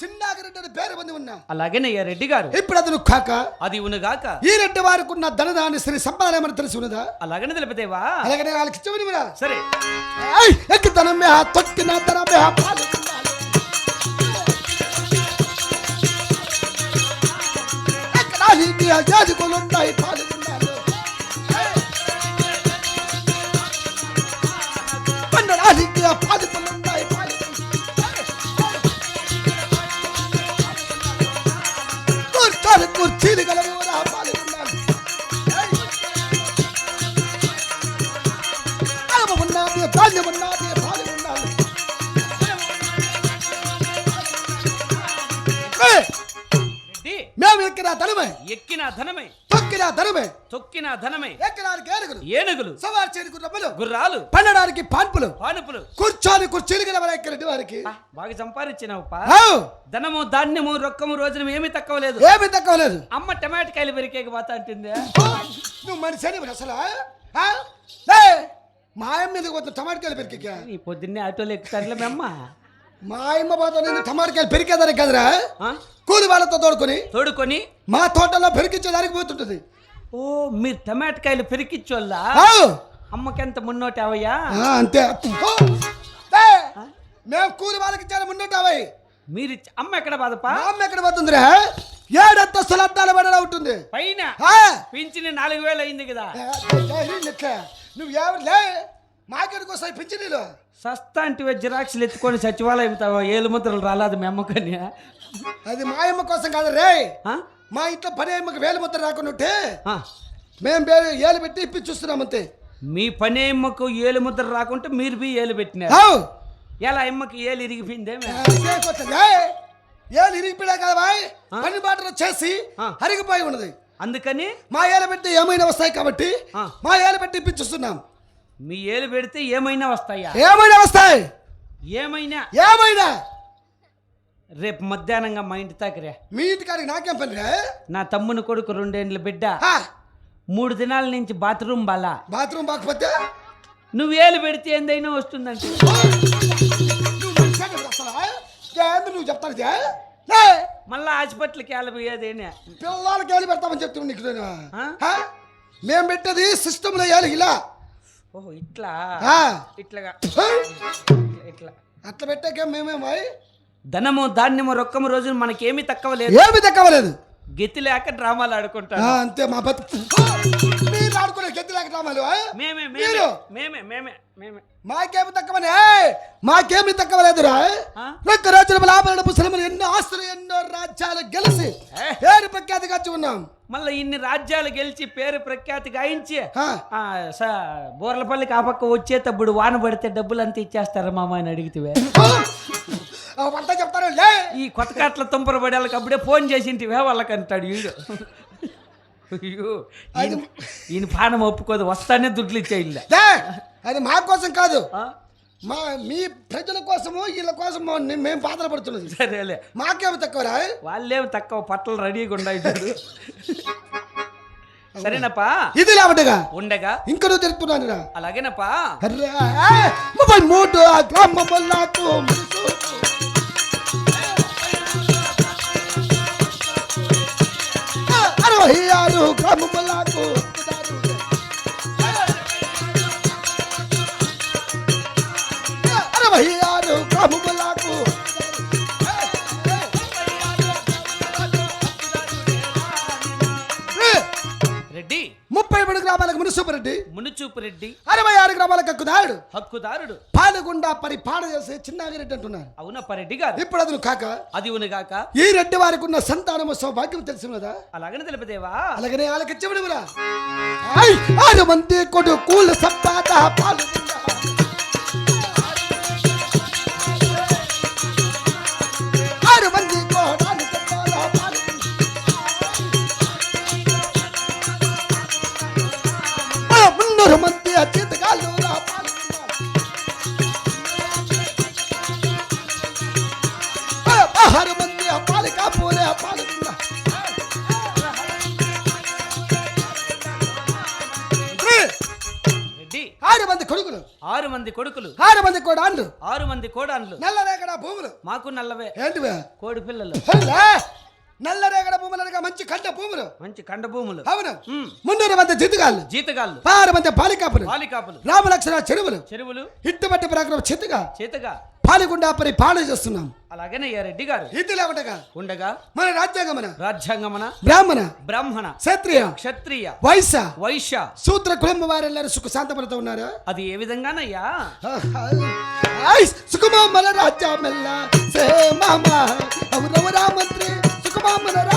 చిన్నాగిరెడ్డి అని పేరు పొంది ఉన్నా. అలాగేనయ్యా రెడ్డి గారు. ఇప్పుడు అతను కాక అది ఉనుగాక. ఈ రెడ్డి వారికి ఉన్న ధనదాని శ్రీ సంపాదన తెలిసి ఉన్నదా? అలాగనే తెలుపుతేవా? అలాగనే వాళ్ళకి ఇచ్చమని వినా సరే. ఎక్కి ధనమే తొక్కిన ధనమే పాలు. జాజుకులుంటాయి పాలు ఉండాలి. పండడానికి ఆ ధనమే. ఎక్కిన ధనమే. తొక్కిన ధనమే. తొక్కిన ధనమే. ఎక్కడానికి ఏనుగులు. ఏనుగులు. సవారు చేరుకు రమ్మలు గుర్రాలు. పండడానికి పాన్పులు. పానుపులు. కూర్చొని కుర్చీలు గల ఎక్కరండి వారికి. బాగా సంపాదించినావు పా! ధనము ధాన్యము రొక్కము రోజున ఏమీ తక్కువ లేదు ఏమీ తక్కువ లేదు అమ్మ టమాటకాయలు పెరికేకి పోతా అంటుంది. నువ్వు మనిషి అసలు! మా అమ్మ మీద టమాటకాయలు పెరికా నీ పొద్దున్నే ఆటోలు ఎక్కుతారులే మీ అమ్మ అమ్మ పోతున్న టమాటకాయలు పెరికేదానికి కదరా? కూలి వాళ్ళతో తోడుకొని తోడుకొని? మా తోటలో పెరికించేదానికి పోతుంటది. ఓ మీరు టమాటకాయలు పెరికిచ్చోళ్ళా! అమ్మకెంత మున్నోటి అవయ్యా? అంతే! మేము కూలి వాళ్ళకి ఇచ్చాను మున్నట్టావై మీరు ఇచ్చ- అమ్మ ఎక్కడ బాధపా? అమ్మ ఎక్కడ పోతుందిరా ఏడంతస్తుల అద్దాల పడలా ఉంటుంది. పైన! పింఛని నాలుగు వేలు అయింది కదా. నువ్వు ఎవరు లే? మాకెడికి వస్తాయి పింఛనీలు సస్తా అంటే జిరాక్స్లు ఎత్తుకొని సచివాలయం ఏలు ముద్రలు రాలేదు మీ అమ్మకని అది మా అమ్మ కోసం కాదు రే? మా ఇంట్లో పని అమ్మకి వేలు ముద్ర రాకుండా. మేము ఏలు పెట్టి ఇప్పి చూస్తున్నాం అంతే మీ పని అమ్మకు ఏలు ముద్ర రాకుంటే మీరు బి ఏలు పెట్టినారు! ఎలా అమ్మకి ఏలు? ఏ, ఏలు ఇరిగిపోయా కదా బాయ్ పని బాటలు చేసి ఆ. హరిగిపోయి ఉన్నది అందుకని మా ఏలు పెట్టి ఏమైనా వస్తాయి కాబట్టి. మా ఏలు పెట్టి ఇప్పించుస్తున్నాం మీ ఏలు పెడితే ఏమైనా వస్తాయా? ఏమైనా వస్తాయి. ఏమైనా? ఏమైనా? రేపు మధ్యాహ్నంగా మా ఇంటి తాకిరే మీ ఇంటికాడికి నాకేం పని రే? నా తమ్ముని కొడుకు రెండేండ్ల బిడ్డ. మూడు దినాల నుంచి బాత్రూమ్ బాలా. బాత్రూమ్ బాకపోతే? నువ్వు ఏలు పెడితే ఏందైనా వస్తుందంటే. నువ్వు చెప్తాను మళ్ళా హాస్పిటల్కి వెళ్ళబోయేదేనే పిల్లలకి ఏలు పెడతామని చెప్తున్నాను నీకు నేను? మేము పెట్టేది సిస్టంలో ఏలు ఇలా. ఓహో ఇట్లా. ఇట్లాగా? ఇట్లా. అట్లా పెట్టాక మేమేమై ధనము ధాన్యము రొక్కము రోజు మనకేమీ తక్కువ లేదు. ఏమి తగ్గవలేదు గతి లేక డ్రామాలు ఆడుకుంటాం ఆ, అంతే మా బతు మీరు ఆడుకునే గతి లేక రామాలు ఆ? మేమే మేమే మేమే మేమే మేమే. మాకేమి తక్కువనే! మాకేమి తక్కువలేదురా? ఆ? ఒక్క రోజుల లాభాల ముసలిములు ఎన్నో ఆస్తులు ఎన్నో రాజ్యాలు గెలిచి? పేరు ప్రఖ్యాతి గచ్చి ఉన్నాం మళ్ళీ ఇన్ని రాజ్యాలు గెలిచి పేరు ప్రఖ్యాతి గాయించి బోర్లపల్లికి ఆ పక్క వచ్చేటప్పుడు వాన పడితే డబ్బులు అంతా ఇచ్చేస్తారా మామ అని అడిగితే వంట చెప్తారు లే. ఈ కొత్త కట్ల తుంపర పడేళ్ళకి అప్పుడే ఫోన్ చేసింటివే వాళ్ళకి అంటాడు వీడు. అయ్యో ఈయన పానం ఒప్పుకోదు వస్తానే దుడ్లు ఇచ్చేయిల్ల అది మా కోసం కాదు. మా మీ ప్రజల కోసము వీళ్ళ కోసము మేము బాధలు పడుతున్నది. సరేలే మాకేమి తక్కువరా? వాళ్ళేం తక్కువ పట్టలు రెడీగా ఉన్నాయి చూడు. సరేనప్పా. ఇది లేవటగా? ఉండగా. ఇంకా నువ్వు తెలుపుతున్నాను రా అలాగేనప్పా ముప్పై మూడు అరవై ఆరు గ్రామము మున్సిపరెడ్డి మునుచూపు రెడ్డి అరవై ఆరు గ్రామాలకు హక్కుదారుడు. హక్కుదారుడు. పాలగుండా పరిపాలన చేసే చిన్నాగిరెడ్డి అంటున్నారు. అవునప్ప రెడ్డి గారు? ఇప్పుడు అతను కాక అది ఉనుగాక ఈ రెడ్డి వారికి ఉన్న సంతానము సౌభాగ్యం తెలిసిన కదా? అలాగనే తెలుపుదేవా? అలాగనే వాళ్ళకి చెవుడుగురా ఆరు మంది కొడుకులు సంపాద పాల్గొండా. పూలే ఆరు మంది కొడుకులు. ఆరు మంది కొడుకులు. ఆరు మంది కూడా అండ్రు ఆరు మంది కోడాన్లు. నల్లరేగడ భూములు. మాకు నల్లవే. ఏంటివే? కోడి పిల్లలు! నల్లరేగడ భూములు అనగా మంచి కంట భూములు. మంచి కండ భూములు. అవును. మున్నూరు మంది జితుగాళ్ళు. జీతగాళ్ళు. ఆరు మంది పాలికాపులు పాలికాపులు రామలక్షణ చెరువులు. చెరువులు. ఇట్టుబట్టి ప్రకారం చిత్తుగా చేతగా. పాలిగుండా పరి పాలన చేస్తున్నాం. అలాగనే రెడ్డి గారు? ఇది లేవటగా ఉండగా? మన రాజ్యాంగమన. రాజ్యాంగమన? బ్రాహ్మణ. బ్రాహ్మణ. క్షత్రియ. క్షత్రియ. వైశ్య. వైశ్య. సూత్ర కుటుంబ వారెల్లరూ సుఖ శాంతపడుతూ ఉన్నారు. అది ఏ విధంగానయ్యా? సుఖమామల రాజ్యామెల్ల. సే మామ అవురవరా మంత్రి సుఖమామల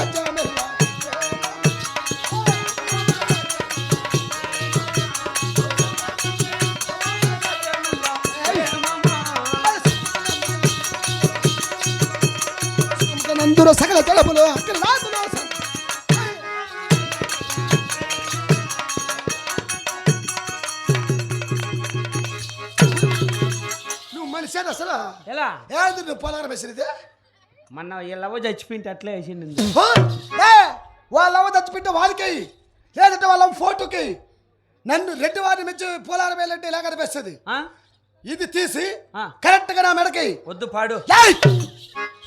నందుర సకల తలపులు అక్కడ నువ్వు మనిషి అసలు? ఎలా? ఏది నువ్వు పొలారం వేసినది మొన్న ఎల్లవో చచ్చిపోయింటే అట్లే వేసింది వాళ్ళ అవ్వ చచ్చిపెట్టే వాళ్ళకి లేదంటే వాళ్ళ ఫోటోకి. నన్ను రెడ్డి వారిని మెచ్చి పోలారం వేయాలంటే ఇలా కనిపిస్తుంది? ఆ? ఇది తీసి ఆ. కరెక్ట్గా నా మెడకి. వద్దు పాడు!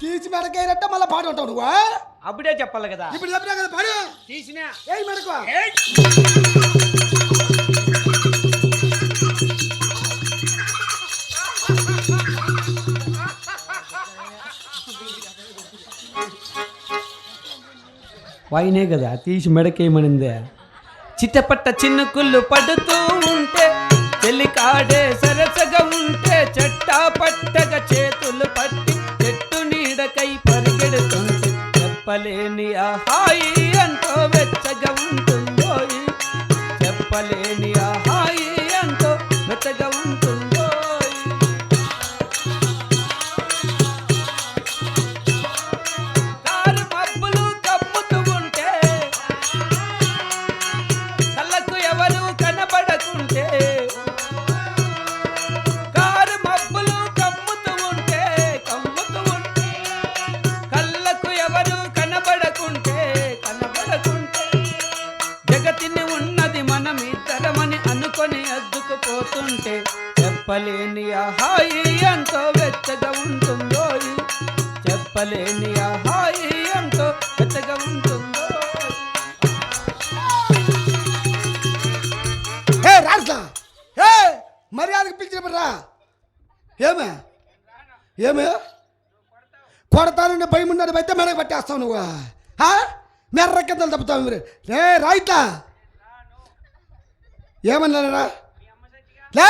తీసి మెడకైనట్టే మళ్ళీ పాట ఉంటావు నువ్వు? అప్పుడే చెప్పాలి కదా. ఇప్పుడు చెప్పినా కదా పాడు? తీసినా. ఏయ్ మెడకు. వాయినే కదా తీసి మెడకేయమనిందే. చిట్టపట్ట చిన్నుకుళ్ళు పడుతూ ఉంటే చెల్లికాడే సరసగా ఉంటే చెట్టా పట్టగా చెప్పలేని హాయి ఎంతో వెచ్చగా ఉంటుందో చెప్పలేని హాయి ఎంతో వెచ్చగా ఉంటుందో ఏ రాజా ఏ మర్యాదకు పిలిచినప్పుడు రా ఏమే? ఏమే? కొడతానండి భయం ఉన్నది అయితే మెడకు పట్టేస్తావు నువ్వు. మెర్ర కింద తప్పుతావు మీరు. రే రాయిట్లా ఏమన్నారా? లే!